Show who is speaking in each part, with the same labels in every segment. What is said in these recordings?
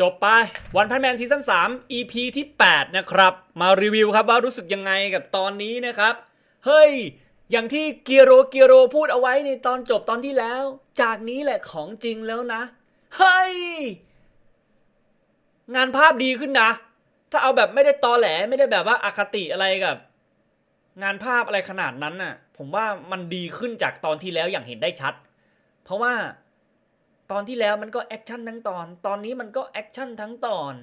Speaker 1: จบไปวันพันแมนซีซั่น3 EP ที่ 8 นะครับ มารีวิวครับว่ารู้สึกยังไงกับตอนนี้นะครับ เฮ้ย อย่างที่เกียโรเกียโรพูดเอาไว้ในตอนจบตอนที่แล้ว จากนี้แหละของจริงแล้วนะ เฮ้ย งานภาพดีขึ้นนะ ถ้าเอาแบบไม่ได้ตอแหลไม่ได้แบบว่าอาคติอะไรกับ งานภาพอะไรขนาดนั้นน่ะ ผมว่ามันดีขึ้นจากตอนที่แล้วอย่างเห็นได้ชัด เพราะว่า ตอนที่แล้วมันก็แอคชั่นทั้งตอน ตอนนี้มันก็แอคชั่นทั้งตอน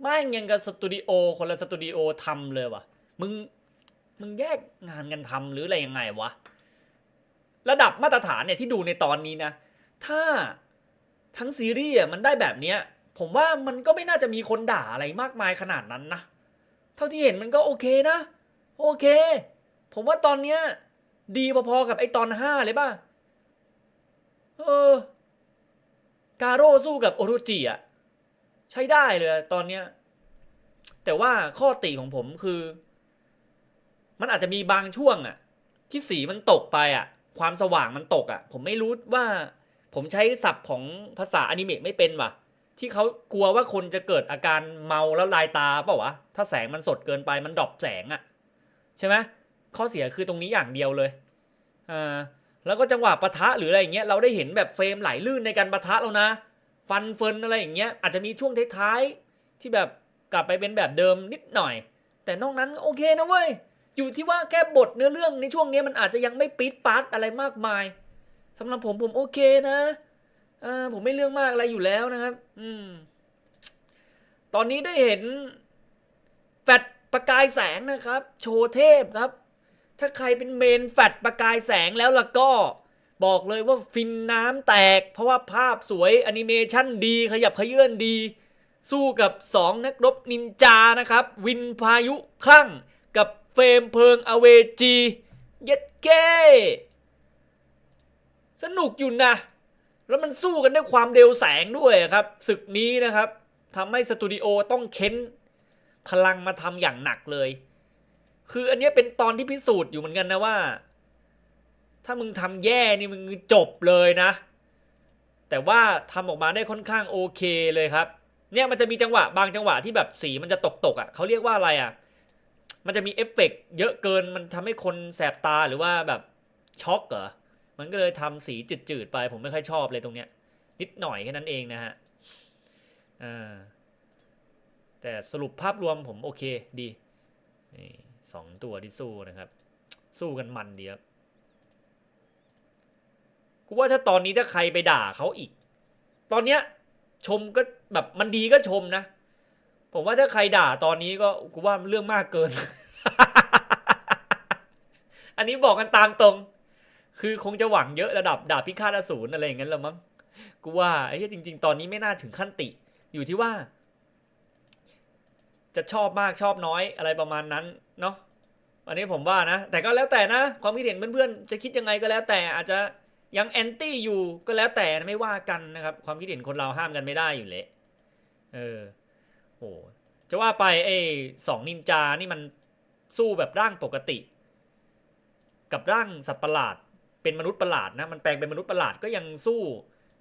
Speaker 1: ไม่งยังกับสตูดิโอคนละสตูดิโอทำเลยวะมึงมึงแยกงานกันทำหรืออะไรยังไงวะ ระดับมาตรฐานเนี่ยที่ดูในตอนนี้นะ ถ้าทั้งซีรีส์อะมันได้แบบเนี้ย ผมว่ามันก็ไม่น่าจะมีคนด่าอะไรมากมายขนาดนั้นนะ เท่าที่เห็นมันก็โอเคนะ โอเค ผมว่าตอนเนี้ย ดีพอๆกับไอตอนห้าเลยป่ะ เออ กาโร่สู้กับโอรุจิอะใช้ได้เลยตอนเนี้ย แต่ว่าข้อติของผมคือ มันอาจจะมีบางช่วงอะ ที่สีมันตกไปอะ ความสว่างมันตกอะ ผมไม่รู้ว่า ผมใช้ศัพท์ของภาษาอนิเมะไม่เป็นว่ะ ที่เขากลัวว่าคนจะเกิดอาการเมาแล้วลายตาเปล่าวะถ้าแสงมันสดเกินไปมันดรอปแสงอะ ใช่ไหมข้อเสียคือตรงนี้อย่างเดียวเลยอ่า แล้วก็จังหวะปะทะหรืออะไรอย่างเงี้ยเราได้เห็นแบบเฟรมไหลลื่นในการปะทะแล้วนะ ฟันเฟินอะไรอย่างเงี้ยอาจจะมีช่วงท้ายๆที่แบบกลับไปเป็นแบบเดิมนิดหน่อย แต่นอกนั้นโอเคนะเว้ยอยู่ที่ว่าแค่บทเนื้อเรื่องในช่วงนี้มันอาจจะยังไม่ปี๊ดปัดอะไรมากมายสำหรับผมผมโอเคนะอผมไม่เรื่องมากอะไรอยู่แล้วนะครับ อืม ตอนนี้ได้เห็นแฟดประกายแสงนะครับ โชว์เทพครับ ถ้าใครเป็นเมนแฟดประกายแสงแล้วล่ะก็ บอกเลยว่าฟินน้ำแตก เพราะว่าภาพสวยแอนิเมชันดีขยับขยื่นดี สู้กับ 2 นักรบนินจานะครับ วินพายุคลั่งกับเฟรมเพลิงอเวจีเย็ดเก้สนุกอยู่นะ แล้วมันสู้กันด้วยความเร็วแสงด้วยครับศึกนี้นะครับทำให้สตูดิโอต้องเค้น พลังมาทำอย่างหนักเลย คืออันนี้เป็นตอนที่พิสูจน์อยู่เหมือนกันนะว่า ถ้ามึงทำแย่นี่มึงจบเลยนะ แต่ว่าทำออกมาได้ค่อนข้างโอเคเลยครับ เนี่ยมันจะมีจังหวะบางจังหวะที่แบบสีมันจะตกตกๆอะเขาเรียกว่าอะไรอะ มันจะมีเอฟเฟกต์เยอะเกินมันทำให้คนแสบตาหรือว่าแบบช็อกเหรอ มันก็เลยทำสีจืดๆไป ผมไม่ค่อยชอบเลยตรงเนี้ย นิดหน่อยแค่นั้นเองนะฮะอ่าแต่สรุปภาพรวมผมโอเคดีนี่ สองตัวที่สู้นะครับ สู้กันมันดีครับกูว่าถ้าตอนนี้ถ้าใครไปด่าเขาอีก ตอนเนี้ยชมก็แบบมันดีก็ชมนะ ผมว่าถ้าใครด่าตอนนี้ก็กูว่าเรื่องมากเกิน อันนี้บอกกันตามตรง คือคงจะหวังเยอะระดับด่าพิฆาตอสูรอะไรอย่างนั้นละมั้งกูว่าไอ้เจริง ๆ ตอนนี้ไม่น่าถึงขั้นติ อยู่ที่ว่า จะชอบมากชอบน้อยอะไรประมาณนั้น เนาะอันนี้ผมว่านะ แต่ก็แล้วแต่นะ ความคิดเห็นเพื่อนๆ จะคิดยังไงก็แล้วแต่อาจจะยังแอนตี้อยู่ก็แล้วแต่ไม่ว่ากันนะครับ ความคิดเห็นคนเราห้ามกันไม่ได้อยู่เลยเออโอ้จะว่าไปไอ้สองนินจานี่มันสู้แบบร่างปกติ กับร่างสัตว์ประหลาด เป็นมนุษย์ประหลาดนะ มันแปลงเป็นมนุษย์ประหลาดก็ยังสู้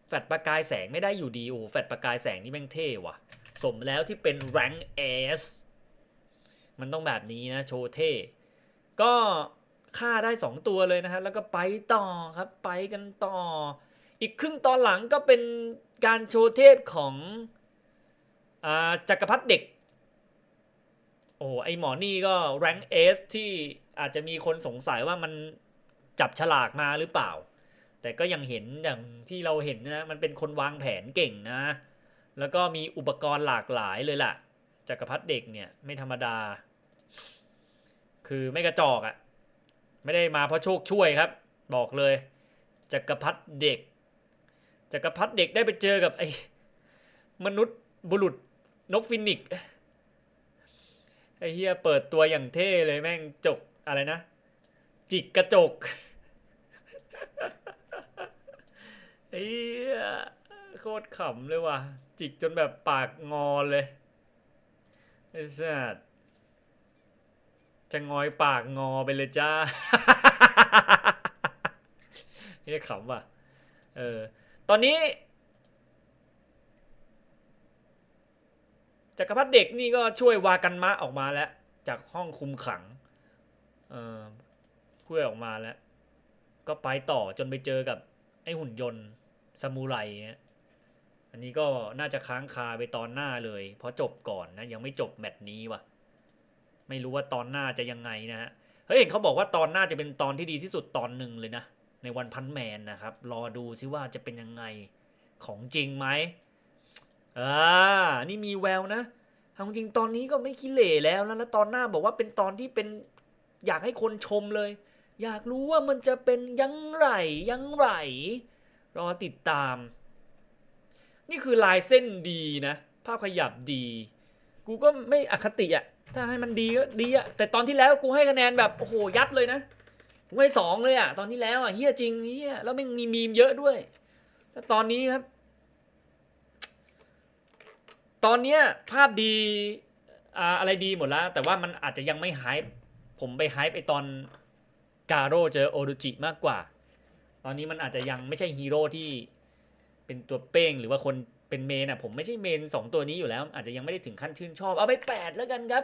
Speaker 1: แฟดประกายแสงไม่ได้อยู่ดีโอ้แฟดประกายแสงนี่แม่งเท่ว่ะ สมแล้วที่เป็นแรงเอส มันต้องแบบนี้นะโชว์เท่ก็ฆ่าได้ 2 ตัวเลยนะฮะแล้วก็ไปต่อครับไปกันต่อ อีกครึ่งตอนหลังก็เป็นการโชว์เทพของอาจักรพรรดิเด็ก โอ้ไอหมอนี่ก็แรงเอสที่อาจจะมีคนสงสัยว่ามันจับฉลากมาหรือเปล่า แต่ก็ยังเห็นอย่างที่เราเห็นนะ มันเป็นคนวางแผนเก่งนะ แล้วก็มีอุปกรณ์หลากหลายเลยล่ะจักรพรรดิเด็กเนี่ยไม่ธรรมดา คือไม่กระจอกอะ่ะ ไม่ได้มาเพราะโชคช่วยครับ บอกเลยจักรพรรดิเด็กจักรพรรดิเด็กได้ไปเจอกับไอ้มนุษย์บุรุษนกฟินิกไอ้เฮียเปิดตัวอย่างเท่เลยแม่งจกอะไรนะ จิกกระจกไอ้เหี้ยโคตรขำเลยว่ะจิกจนแบบปากงอเลยไอ้สัส จะงอยปากงอไปเลยจ้าเฮ้ยขำว่ะ เออ ตอนนี้ จักรพรรดิเด็กนี่ก็ช่วยวากันมะออกมาแล้ว จากห้องคุมขัง เออช่วยออกมาแล้ว ก็ไปต่อจนไปเจอกับ ไอ้หุ่นยนต์ซามูไรเนี่ยอันนี้ก็น่าจะค้างคาไปตอนหน้าเลย เพราะจบก่อนนะ ยังไม่จบแมตช์นี้ว่ะ ไม่รู้ว่าตอนหน้าจะยังไงนะฮะเฮ้ยเห็นเขาบอกว่าตอนหน้าจะเป็นตอนที่ดีที่สุดตอนหนึ่งเลยนะ ในวันพันแมนนะครับ รอดูซิว่าจะเป็นยังไงของจริงไหมอ่านี่มีแววนะเอาจริงตอนนี้ก็ไม่ขี้เหร่แล้วนะแล้วตอนหน้าบอกว่าเป็นตอนที่เป็นอยากให้คนชมเลย อยากรู้ว่ามันจะเป็นยังไรยังไรรอติดตาม นี่คือลายเส้นดีนะ ภาพขยับดี กูก็ไม่อคติอะ ถ้าให้มันดีก็ดีอะแต่ตอนที่แล้วกูให้คะแนนแบบโอ้โหยับเลยนะกูให้สองเลยอะตอนที่แล้วอะเฮียจริงเฮียแล้วมันมีมีมเยอะด้วย แต่ตอนนี้ครับ ตอนเนี้ยภาพดีอ่าอะไรดีหมดแล้ว แต่ว่ามันอาจจะยังไม่ไฮป์ผมไปไฮป์ไปตอนกาโร่เจอโอรุจิมากกว่า ตอนนี้มันอาจจะยังไม่ใช่ฮีโร่ที่เป็นตัวเป้งหรือว่าคน เป็นเมนอะผมไม่ใช่เมนสองตัวนี้อยู่แล้ว อาจจะยังไม่ได้ถึงขั้นชื่นชอบ เอาไปแปดแล้วกันครับ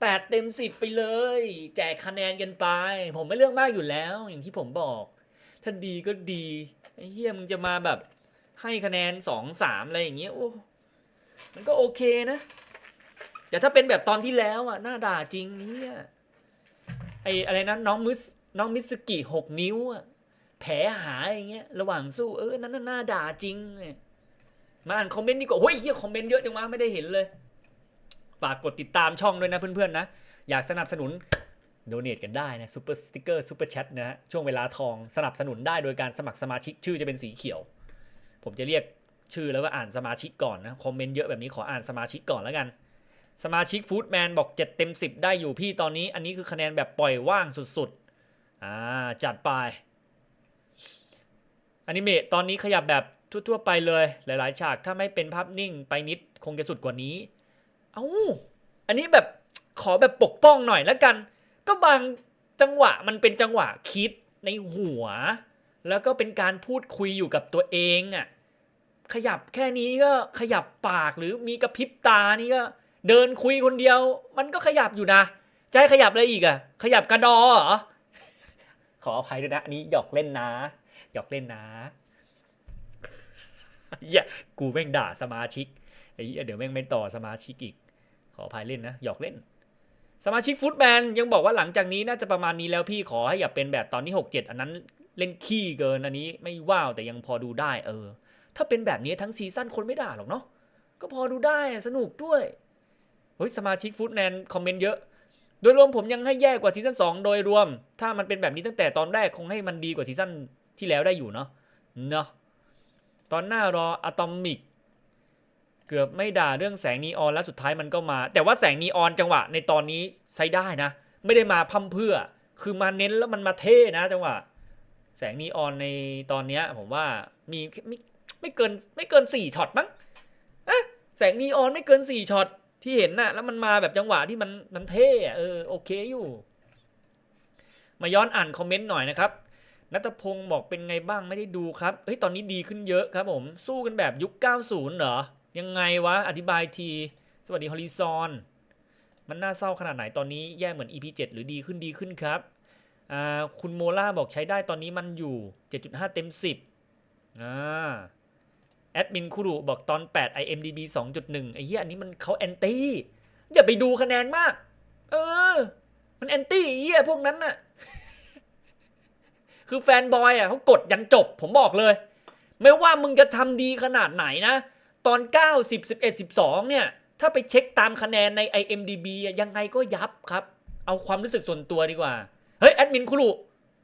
Speaker 1: แปดเต็มสิบไปเลย แจกคะแนนกันไป ผมไม่เลือกมากอยู่แล้ว อย่างที่ผมบอก ถ้าดีก็ดีไอ้เฮียมึงจะมาแบบให้คะแนนสองสามอะไรอย่างเงี้ยโอ้มันก็โอเคนะแต่ถ้าเป็นแบบตอนที่แล้วอะหน้าด่าจริงเนี่ยไออะไรนะน้องมิสน้องมิสกิหกนิ้วอะแผลหายอย่างเงี้ยระหว่างสู้เออนั่นน่าด่าจริงเนี่ย มาอ่านคอมเมนต์นี่ก็โอ้ยเฮียคอมเมนต์เยอะจังวะไม่ได้เห็นเลย ฝากกดติดตามช่องด้วยนะเพื่อนๆนะ อยากสนับสนุนโดเน a กันได้นะซูเปอร์สติกเกอร์ซูเปอร์แชทนะฮะช่วงเวลาทองสนับสนุนได้โดยการสมัครสมาชิกชื่อจะเป็นสีเขียว ผมจะเรียกชื่อแล้วก็อ่านสมาชิกก่อนนะคอมเมนต์เยอะแบบนี้ขออ่านสมาชิกก่อนแล้วกัน สมาชิกฟู้ดแมนบอก7เต็ม10 ได้อยู่พี่ตอนนี้ อันนี้คือคะแนนแบบปล่อยว่างสุดๆอ่าจัดไปอนิเมะตอนนี้ขยับแบบ ทั่วๆไปเลย หลาย ๆ ฉากถ้าไม่เป็นภาพนิ่งไปนิดคงจะสุดกว่านี้ เอ้าอันนี้แบบขอแบบปกป้องหน่อยแล้วกัน ก็บางจังหวะมันเป็นจังหวะคิดในหัว แล้วก็เป็นการพูดคุยอยู่กับตัวเองอะ่ะขยับแค่นี้ก็ขยับปากหรือมีกระพริบตานี่ก็เดินคุยคนเดียว มันก็ขยับอยู่นะจะให้ขยับอะไรอีกอะขยับกระดอเหรอขออภัยด้วยนะอันนี้หยอกเล่นนะหยอกเล่นนะ เหี้ยกูแม่งด่าสมาชิกไอ้เหี้ยเดี๋ยวแม่งไม่ต่อสมาชิกอีก ขออภัยเล่นนะ หยอกเล่น สมาชิกฟุตแมนยังบอกว่าหลังจากนี้น่าจะประมาณนี้แล้วพี่ขอให้อย่าเป็นแบบตอนนี้หกเจ็ดอันนั้นเล่นขี้เกินอันนี้ไม่ว้าวแต่ยังพอดูได้เออ ถ้าเป็นแบบนี้ทั้งซีซั่นคนไม่ด่าหรอกเนาะก็พอดูได้สนุกด้วยเฮ้ยสมาชิกฟู้ดแมนคอมเมนต์เยอะโดยรวมผมยังให้แย่กว่าซีซั่น2โดยรวม ถ้ามันเป็นแบบนี้ตั้งแต่ตอนแรกคงให้มันดีกว่าซีซั่นที่แล้วได้อยู่เนาะเนาะ ตอนหน้ารออะตอมิกเกือบไม่ด่าเรื่องแสงนีออนแล้วสุดท้ายมันก็มา แต่ว่าแสงนีออนจังหวะในตอนนี้ใช้ได้นะ ไม่ได้มาพั่มเพื่อ คือมาเน้นแล้วมันมาเท่นะ จังหวะ แสงนีออนในตอนเนี้ย ผมว่ามีไม่ไม่เกินไม่เกินสี่ช็อตมั้งอะแสงนีออนไม่เกินสี่ช็อตที่เห็นน่ะแล้วมันมาแบบจังหวะที่มันมันเท่อเออโอเคอยู่ มาย้อนอ่านคอมเมนต์หน่อยนะครับ นัทพงศ์บอกเป็นไงบ้างไม่ได้ดูครับ เฮ้ยตอนนี้ดีขึ้นเยอะครับผม สู้กันแบบยุค 90 เหรอ ยังไงวะ อธิบายที สวัสดีฮอลิซอนมันน่าเศร้าขนาดไหนตอนนี้แย่เหมือน EP 7 หรือดีขึ้นดีขึ้นครับอ่าคุณโมล่าบอกใช้ได้ตอนนี้มันอยู่ 7.5 เต็ม 10อ่าแอดมินคุรุบอกตอน 8 IMDB 2.1 ไอ้เหี้ยอันนี้มันเขาแอนตี้ อย่าไปดูคะแนนมาก เออ มันแอนตี้ไอ้เหี้ยพวกนั้นน่ะ คือแฟนบอยอะเขากดยันจบ ผมบอกเลย ไม่ว่ามึงจะทำดีขนาดไหนนะ ตอน 9 10 11 12 เนี่ย ถ้าไปเช็คตามคะแนนใน IMDB ยังไงก็ยับครับ เอาความรู้สึกส่วนตัวดีกว่า เฮ้ย แอดมินคุรุ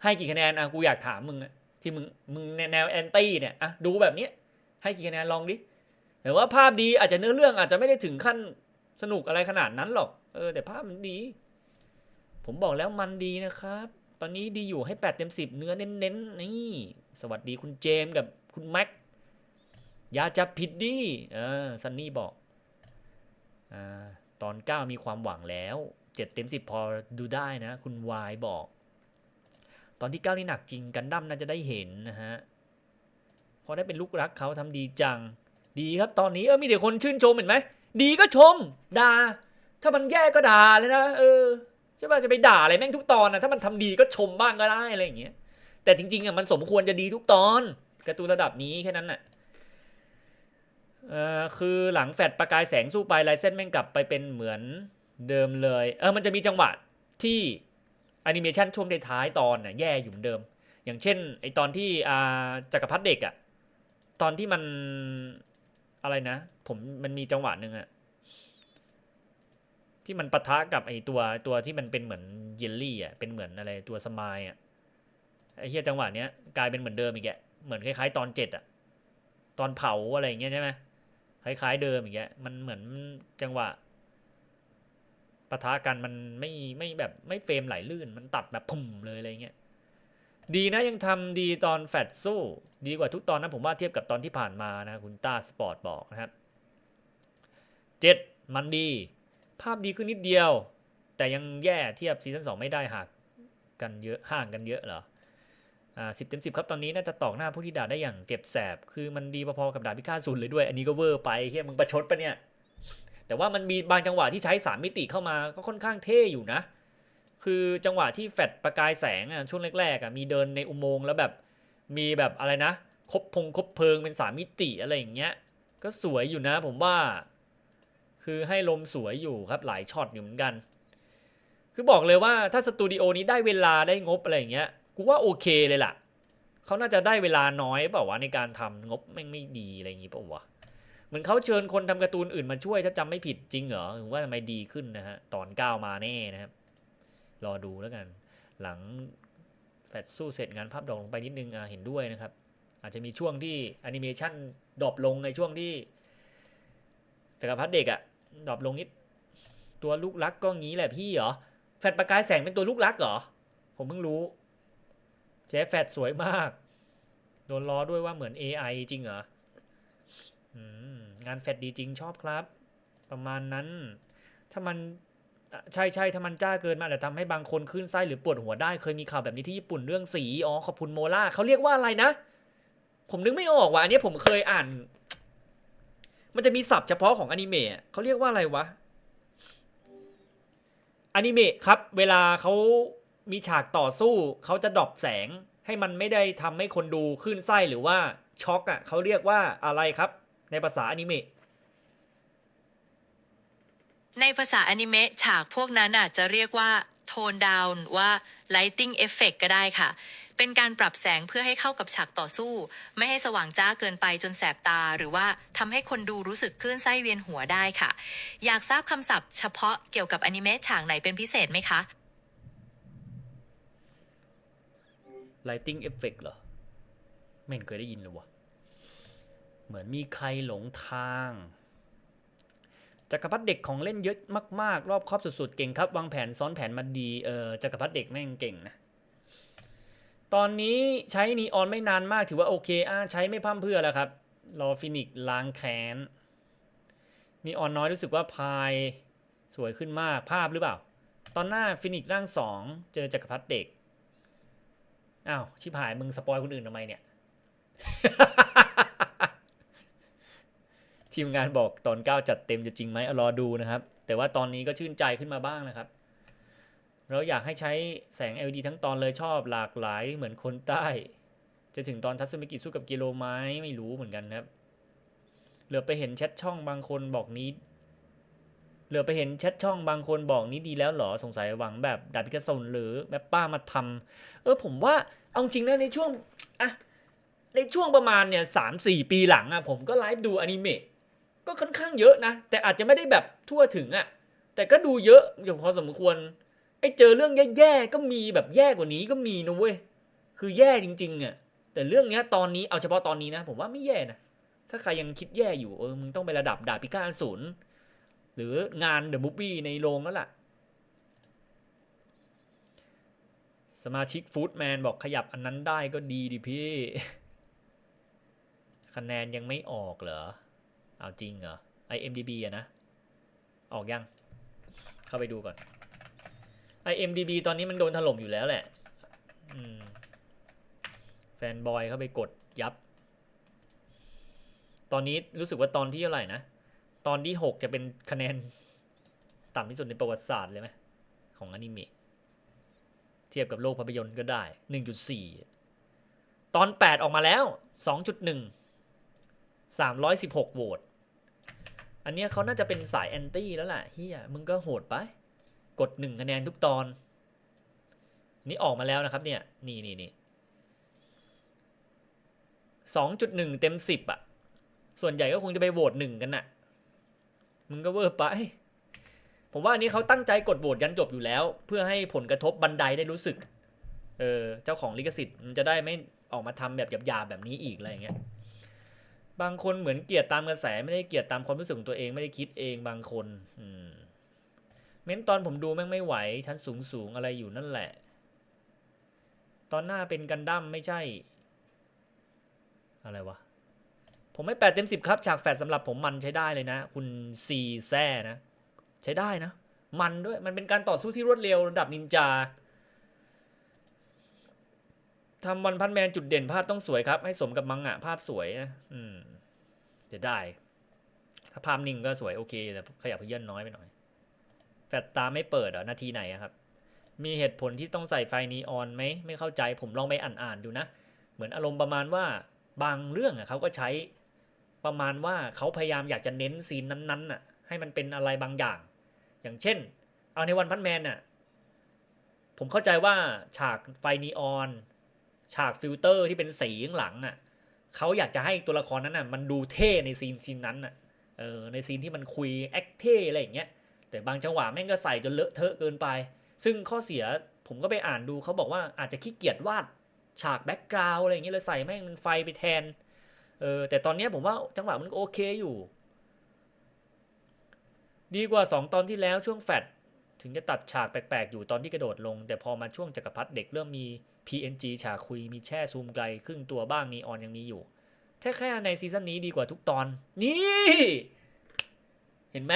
Speaker 1: ให้กี่คะแนนอะกูอยากถามมึงที่มึงมึงแนวแอนตี้เนี่ยอะดูแบบนี้ให้กี่คะแนนลองดิแต่ว่าภาพดีอาจจะเนื้อเรื่องอาจจะไม่ได้ถึงขั้นสนุกอะไรขนาดนั้นหรอก เออ แต่ภาพมันดี ผมบอกแล้วมันดีนะครับ อนนี้ดีอยู่ให้ 8 เต็ม 10 เนื้อเน้นๆนี่สวัสดีคุณเจมกับคุณแม็กอย่าจับผิดดิเออซันนี่บอกอ่าตอน 9 มีความหวังแล้ว 7 เต็ม 10 พอดูได้นะ คุณวายบอก ตอนที่ 9 นี่หนักจริงกันดั้มน่าจะได้เห็นนะฮะพอได้เป็นลูกรักเขาทำดีจัง ดีครับตอนนี้เออมีแต่คนชื่นชมเห็นไหม ดีก็ชมด่าถ้ามันแย่ก็ด่าเลยนะเออ ใช่ป่ะจะไปด่าอะไรแม่งทุกตอนนะถ้ามันทำดีก็ชมบ้างก็ได้อะไรอย่างเงี้ยแต่จริงๆอะมันสมควรจะดีทุกตอนการ์ตูนระดับนี้แค่นั้นน่ะเออคือหลังแฟดประกายแสงสู้ไปลายเส้นแม่งกลับไปเป็นเหมือนเดิมเลยเออมันจะมีจังหวะที่แอนิเมชันช่วงท้ายตอนน่ะแย่อยู่เหมือนเดิม อย่างเช่นไอตอนที่อ่าจักรพรรดิเด็กอะตอนที่มันอะไรนะ ผมมันมีจังหวะหนึ่งอะ ที่มันปะทะกับไอตัวตัวที่มันเป็นเหมือนเยลลี่อะเป็นเหมือนอะไรตัวสมายอะไอเฮียจังหวะเนี้ยกลายเป็นเหมือนเดิมอีกแกเหมือนคล้ายๆตอนเจ็ดอะตอนเผาอะไรอย่างเงี้ยใช่ไหมคล้ายๆเดิมอีกแกมันเหมือนจังหวะปะทะกันมันไม่ไม่แบบไม่เฟรมไหลลื่น มันตัดแบบพุ่มเลยอะไรเงี้ยดีนะยังทำดีตอนแฟดสู้ ดีกว่าทุกตอนนะผมว่าเทียบกับตอนที่ผ่านมานะคุณต้าสปอร์ตบอกนะครับเจ็ดมันดี ภาพดีขึ้นนิดเดียว แต่ยังแย่เทียบซีซั่นสองไม่ได้หางกันเยอะห่างกันเยอะเหรออ่าสิบเต็มสิบครับตอนนี้น่าจะตอกหน้าผู้ที่ด่าได้อย่างเจ็บแสบ คือมันดีพอๆกับด่าพิฆาตศูนย์เลยด้วย อันนี้ก็เวอร์ไปเฮียมึงประชดปะเนี่ย แต่ว่ามันมีบางจังหวะที่ใช้สามมิติเข้ามาก็ค่อนข้างเท่อยู่นะ คือจังหวะที่แฟดประกายแสงอะช่วงแรกๆอะมีเดินในอุโมงค์แล้วแบบมีแบบอะไรนะ คบพงคบเพลิงเป็นสามมิติอะไรอย่างเงี้ย ก็สวยอยู่นะผมว่า คือให้ลมสวยอยู่ครับหลายช็อตอยู่เหมือนกัน คือบอกเลยว่าถ้าสตูดิโอนี้ได้เวลาได้งบอะไรอย่างเงี้ยกูว่าโอเคเลยล่ะเขาน่าจะได้เวลาน้อยเปล่าวะในการทำงบแม่งไม่ดีอะไรอย่างงี้เปล่าวะเหมือนเขาเชิญคนทำการ์ตูนอื่นมาช่วยถ้าจำไม่ผิดจริงเหรอถึงว่าทำไมดีขึ้นนะฮะตอนก้าวมาแน่นะครับรอดูแล้วกัน หลังแฟดสู้เสร็จงานภาพดรอปลงไปนิดนึงอะเห็นด้วยนะครับ อาจจะมีช่วงที่แอนิเมชันดรอปลงในช่วงที่จักรพรรดิเด็กอะ ดรอปลงนิด ตัวลูกรักก็งี้แหละพี่เหรอ แฟดประกายแสงเป็นตัวลูกรักเหรอ ผมเพิ่งรู้ เจ๊แฟดสวยมาก โดนล้อด้วยว่าเหมือน AI จริงเหรองานแฟดดีจริงชอบครับ ประมาณนั้น ถ้ามันใช่ใช่ถ้ามันจ้าเกินมาอาจะทำให้บางคนขึ้นไส้หรือปวดหัวได้ เคยมีข่าวแบบนี้ที่ญี่ปุ่นเรื่องสี อ๋อ ขอบคุณโมล่าเขาเรียกว่าอะไรนะ ผมนึกไม่ออกว่ะอันนี้ผมเคยอ่าน มันจะมีศัพท์เฉพาะของอนิเมะเขาเรียกว่าอะไรวะอนิเมะครับ เวลาเขามีฉากต่อสู้เขาจะดรอปแสงให้มันไม่ได้ทำให้คนดูขึ้นไส้หรือว่าช็อกอะเขาเรียกว่าอะไรครับ ในภาษาอนิเมะ
Speaker 2: ในภาษาอนิเมะฉากพวกนั้นอาจจะเรียกว่าโทนดาวน์ว่า lighting effect ก็ได้ค่ะ เป็นการปรับแสงเพื่อให้เข้ากับฉากต่อสู้ ไม่ให้สว่างจ้าเกินไปจนแสบตา หรือว่าทำให้คนดูรู้สึกคลื่นไส้เวียนหัวได้ค่ะ อยากทราบคำศัพท์เฉพาะเกี่ยวกับอนิเมะฉากไหนเป็นพิเศษไหมคะ
Speaker 1: lighting effect เหรอ ไม่เห็นเคยได้ยินเลยวะเหมือนมีใครหลงทางจักรพรรดิเด็กของเล่นเยอะมาก ๆ รอบครอบสุด ๆ เก่งครับ วางแผนซ้อนแผนมาดีเออจักรพรรดิเด็กแม่งเก่งนะ ตอนนี้ใช้นีออนไม่นานมากถือว่าโอเคอ่าใช้ไม่พร่ำเพื่อแล้วครับ รอฟินิกซ์ล้างแค้นนีออนน้อยรู้สึกว่าพายสวยขึ้นมากภาพหรือเปล่า ตอนหน้าฟินิกซ์ร่างสองเจอจักรพรรดิเด็กอ้าวชิบหายมึงสปอยคนอื่นทำไมเนี่ย ทีมงานบอกตอนเก้าจัดเต็มจะจริงไหมเอารอดูนะครับ แต่ว่าตอนนี้ก็ชื่นใจขึ้นมาบ้างนะครับ เราอยากให้ใช้แสง LED ทั้งตอนเลยชอบหลากหลายเหมือนคนใต้ จะถึงตอนทัศมิกิสู้กับกิโลไหมไม่รู้เหมือนกันครับ เหลือไปเห็นแชทช่องบางคนบอกนี้ เหลือไปเห็นแชทช่องบางคนบอกนี้ดีแล้วเหรอสงสัยหวังแบบดาบพิกาโซนหรือแบบป้ามาทำเออผมว่าเอาจริงนะในช่วงอะในช่วงประมาณเนี่ยสามสี่ปีหลังอะผมก็ไลฟ์ดูอนิเมะก็ค่อนข้างเยอะนะ แต่อาจจะไม่ได้แบบทั่วถึงอะแต่ก็ดูเยอะอยู่พอสมควร เจอเรื่องแย่ๆก็มีแบบแย่กว่านี้ก็มีนะเว้ยคือแย่จริงๆอะแต่เรื่องเนี้ยตอนนี้เอาเฉพาะตอนนี้นะ ผมว่าไม่แย่นะถ้าใครยังคิดแย่อยู่เออมึงต้องไประดับดาบพิฆาตศูนย์หรืองานเดอะมูฟวี่ในโรงแล้วล่ะ สมาชิกฟู้ดแมนบอกขยับอันนั้นได้ก็ดีดิพี่ คะแนนยังไม่ออกเหรอ เอาจริงเหรอ IMDB อะนะ ออกยัง เข้าไปดูก่อน IMDB ตอนนี้มันโดนถล่มอยู่แล้วแหละแฟนบอยเข้าไปกดยับ ตอนนี้รู้สึกว่าตอนที่เท่าไหร่นะ ตอนที่หกจะเป็นคะแนนต่ำที่สุดในประวัติศาสตร์เลยไหมของอนิเมะเทียบกับโลกภาพยนตร์ก็ได้หนึ่งจุดสี่ตอนแปดออกมาแล้วสองจุดหนึ่งสามร้อยสิบหกโหวตอันเนี้ยเขาน่าจะเป็นสายแอนตี้แล้วแหละเฮียมึงก็โหดไป กดหนึ่งคะแนนทุกตอน นี่ออกมาแล้วนะครับเนี่ย นี่นี่นี่สองจุดหนึ่งเต็มสิบอะ ส่วนใหญ่ก็คงจะไปโหวตหนึ่งกันน่ะ มึงก็เวอร์ไป ผมว่าอันนี้เขาตั้งใจกดโหวตยันจบอยู่แล้ว เพื่อให้ผลกระทบบันไดได้รู้สึก เออ เจ้าของลิขสิทธิ์มันจะได้ไม่ออกมาทำแบบหยาบๆแบบนี้อีกอะไรอย่างเงี้ย บางคนเหมือนเกลียดตามกระแสไม่ได้เกลียดตามความรู้สึกของตัวเองไม่ได้คิดเองบางคน อืม เม้นตอนผมดูแม่งไม่ไหว ชั้นสูงสูงอะไรอยู่นั่นแหละ ตอนหน้าเป็นกันดั้มไม่ใช่ อะไรวะ ผมไม่แปดเต็มสิบครับ ฉากแฟดสำหรับผมมันใช้ได้เลยนะ คุณซีแซ่นะ ใช้ได้นะ มันด้วย มันเป็นการต่อสู้ที่รวดเร็วระดับนินจาทำวันพันแมนจุดเด่นภาพต้องสวยครับ ให้สมกับมังงะภาพสวยนะ อืมจะได้ ถ้าภาพนิ่งก็สวยโอเคแต่ขยับเยื่อนน้อยไปหน่อย ลชตาไม่เปิดเหรอนาทีไหนครับ มีเหตุผลที่ต้องใส่ไฟนีออนไหมไม่เข้าใจผมลองไปอ่านๆดูนะ เหมือนอารมณ์ประมาณว่าบางเรื่องอะเขาก็ใช้ประมาณว่าเขาพยายามอยากจะเน้นซีนนั้นๆน่ะ ให้มันเป็นอะไรบางอย่าง อย่างเช่น เอาในวันพันแมนน่ะผมเข้าใจว่าฉากไฟนีออน ฉากฟิลเตอร์ที่เป็นสีข้างหลังอะเขาอยากจะให้ตัวละครนั้นน่ะ มันดูเท่ในซีนซีนนั้นน่ะเออในซีนที่มันคุยแอคเท่อะไรอย่างเงี้ย แต่บางจังหวะแม่งก็ใส่จนเลอะเทอะเกินไป ซึ่งข้อเสียผมก็ไปอ่านดูเขาบอกว่าอาจจะขี้เกียจวาดฉากแบ็กกราวอะไรอย่างเงี้ยเลยใส่แม่งมันไฟไปแทนเออแต่ตอนเนี้ยผมว่าจังหวะมันโอเคอยู่ ดีกว่า 2 ตอนที่แล้วช่วงแฟดถึงจะตัดฉากแปลกๆ อยู่ตอนที่กระโดดลง แต่พอมาช่วงจักรพรรดิเด็กเริ่มมี PNG ฉากคุยมีแช่ซูมไกลครึ่งตัวบ้างนีออนยังมีอยู่แค่แค่ในซีซั่นนี้ดีกว่าทุกตอนนี่ เห็นไหม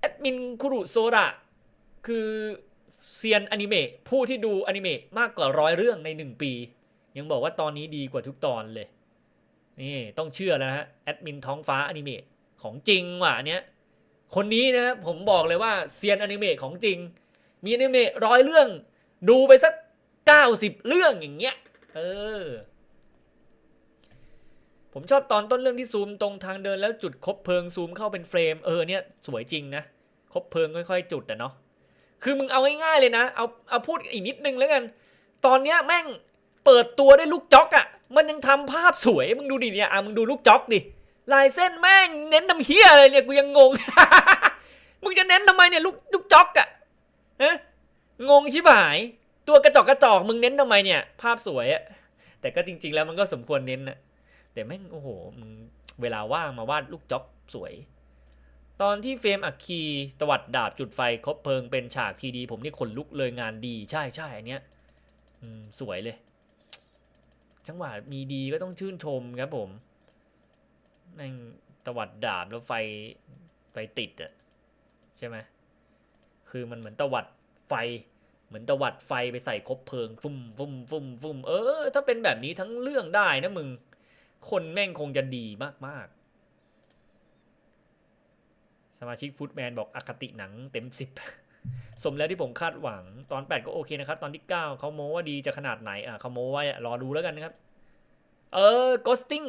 Speaker 1: แอดมินคุรุโซระคือเซียนอนิเมะผู้ที่ดูอนิเมะมากกว่าร้อยเรื่องในหนึ่งปี ยังบอกว่าตอนนี้ดีกว่าทุกตอนเลย นี่ต้องเชื่อแล้วนะฮะแอดมินท้องฟ้าอนิเมะของจริงว่ะเนี้ยคนนี้นะผมบอกเลยว่าเซียนอนิเมะของจริง มีอนิเมะร้อยเรื่อง ดูไปสักเก้าสิบเรื่องอย่างเงี้ยเออ ผมชอบตอนต้นเรื่องที่ซูมตรงทางเดินแล้วจุดคบเพลิงซูมเข้าเป็นเฟรมเออเนี่ยสวยจริงนะคบเพลิงค่อย ๆ จุดอะเนาะคือมึงเอาง่ายๆเลยนะเอาเอาพูดอีกนิดนึงแล้วกัน ตอนเนี้ยแม่งเปิดตัวได้ลูกจ็อกอะมันยังทำภาพสวยมึงดูดิเนี่ยอะมึงดูลูกจ็อกดิลายเส้นแม่งเน้นน้ำเฮียอะไรเนี่ยกูยังงง มึงจะเน้นทำไมเนี่ยลูกลูกจ็อกอะฮะงงชิบหาย ตัวกระจอกกระจอกมึงเน้นทำไมเนี่ย ภาพสวยอะแต่ก็จริง ๆ แล้วมันก็สมควรเน้นนะ แต่แม่งโอ้โหมึงเวลาว่างมาวาดลูกจ็อกสวย ตอนที่เฟรมอัคคีตวัดดาบจุดไฟคบเพลิงเป็นฉากทีดี ผมนี่ขนลุกเลยงานดีใช่ใช่อันเนี้ยสวยเลย จังหวะมีดีก็ต้องชื่นชมครับผมแม่งตวัดดาบแล้วไฟไฟติดอะใช่ไหมคือมันเหมือนตวัดไฟ เหมือนตวัดไฟไปใส่คบเพลิง ฟุ่มฟุ่มฟุ่มฟุ่มเออ ถ้าเป็นแบบนี้ทั้งเรื่องได้นะมึง คนแม่งคงจะดีมากๆ สมาชิกฟูดแมนบอกอคติหนังเต็มสิบสมแล้วที่ผมคาดหวังตอน 8 ก็โอเคนะครับ ตอนที่ 9เขาโม้ว่าดีจะขนาดไหนอะเขาโม้ว้อะรอดูแล้วกันนะครับ เออ Ghosting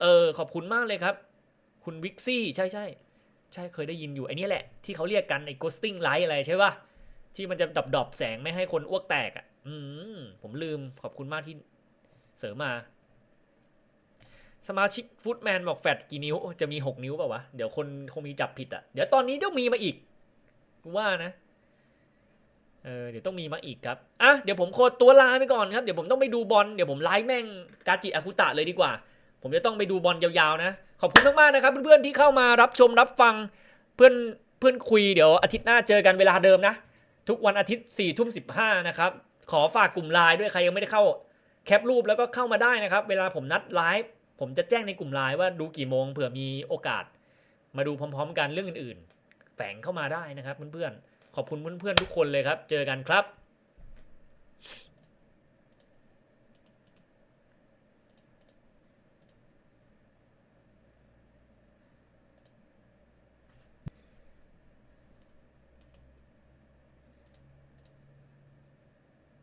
Speaker 1: เออ ขอบคุณมากเลยครับ คุณวิกซี่ ใช่ใช่ใช่เคยได้ยินอยู่ไอ้นี่แหละ ที่เขาเรียกกันไอ้ ghosting light อะไรใช่ป่ะที่มันจะดับดอบแสงไม่ให้คนอ้วกแตกอะ อืมผมลืมขอบคุณมากที่เสริมมา สมาชิกฟูดแมนบอกแฟดกี่นิ้ว จะมี 6 นิ้วเปล่าวะ เดี๋ยวคนคงมีจับผิดอะ เดี๋ยวตอนนี้ต้องมีมาอีก กูว่านะ เออเดี๋ยวต้องมีมาอีกครับ อะ เดี๋ยวผมโคตรตัวลาไปก่อนครับ เดี๋ยวผมต้องไปดูบอล เดี๋ยวผมไลฟ์แม่งกาจิอาคุตะเลยดีกว่า ผมจะต้องไปดูบอลยาวๆนะ ขอบคุณมากๆนะครับ เพื่อนๆที่เข้ามารับชมรับฟัง เพื่อนเพื่อนคุยเดี๋ยวอาทิตย์หน้าเจอกันเวลาเดิมนะ ทุกวันอาทิตย์4ี่ทุ่มสินะครับ ขอฝากกลุ่มไลน์ด้วยใครยังไม่ได้เข้าแคปรูปแล้วก็เข้ามาได้นะครับ เวลาผมนัดไลฟ์ ผมจะแจ้งในกลุ่มไลน์ว่าดูกี่โมงเผื่อมีโอกาส มาดูพร้อม ๆ กันเรื่องอื่น ๆ แฝงเข้ามาได้นะครับเพื่อนๆขอบคุณเพื่อนๆทุกคนเลยครับ เจอกันครับ